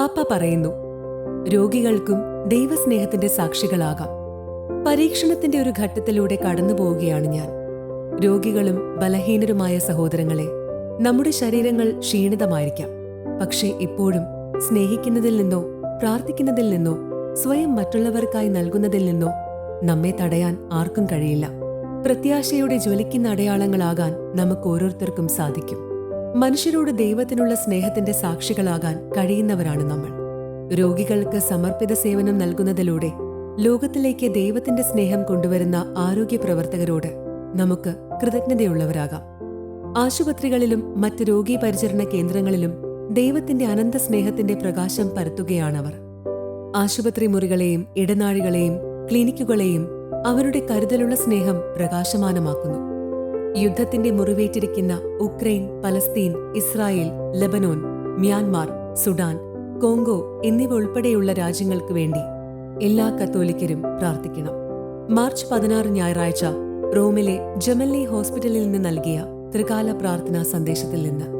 മാർപ്പാപ്പ പറയുന്നു രോഗികൾക്കും ദൈവസ്നേഹത്തിന്റെ സാക്ഷികളാകാം. പരീക്ഷണത്തിന്റെ ഒരു ഘട്ടത്തിലൂടെ കടന്നു പോവുകയാണ് ഞാൻ. രോഗികളും ബലഹീനരുമായ സഹോദരങ്ങളെ നമ്മുടെ ശരീരങ്ങൾ ക്ഷീണിതമായിരിക്കാം. പക്ഷേ ഇപ്പോഴും സ്നേഹിക്കുന്നതിൽ നിന്നോ പ്രാർത്ഥിക്കുന്നതിൽ നിന്നോ സ്വയം മറ്റുള്ളവർക്കായി നൽകുന്നതിൽ നിന്നോ നമ്മെ തടയാൻ ആർക്കും കഴിയില്ല. പ്രത്യാശയുടെ ജ്വലിക്കുന്ന അടയാളങ്ങളാകാൻ നമുക്ക് ഓരോരുത്തർക്കും സാധിക്കും. മനുഷ്യരോട് ദൈവത്തിനുള്ള സ്നേഹത്തിന്റെ സാക്ഷികളാകാൻ കഴിയുന്നവരാണ് നമ്മൾ. രോഗികൾക്ക് സമർപ്പിത സേവനം നൽകുന്നതിലൂടെ ലോകത്തിലേക്ക് ദൈവത്തിന്റെ സ്നേഹം കൊണ്ടുവരുന്ന ആരോഗ്യ പ്രവർത്തകരോട് നമുക്ക് കൃതജ്ഞതയുള്ളവരാകാം. ആശുപത്രികളിലും മറ്റ് രോഗീ പരിചരണ കേന്ദ്രങ്ങളിലും ദൈവത്തിന്റെ അനന്ത സ്നേഹത്തിന്റെ പ്രകാശം പരത്തുകയാണവർ. ആശുപത്രി മുറികളെയും ഇടനാഴികളെയും ക്ലിനിക്കുകളെയും അവരുടെ കരുതലുള്ള സ്നേഹം പ്രകാശമാനമാക്കുന്നു. യുദ്ധത്തിന്റെ മുറിവേറ്റിരിക്കുന്ന Ukraine Palestine Israel Lebanon Myanmar Sudan Congo എന്നിവ ഉൾപ്പെടെയുള്ള രാജ്യങ്ങൾക്ക് വേണ്ടി എല്ലാ കത്തോലിക്കരും പ്രാർത്ഥിക്കണം. മാർച്ച് പതിനാറ് ഞായറാഴ്ച റോമിലെ ജമല്ലി ഹോസ്പിറ്റലിൽ നിന്ന് നൽകിയ ത്രികാല പ്രാർത്ഥനാ സന്ദേശത്തിൽ നിന്ന്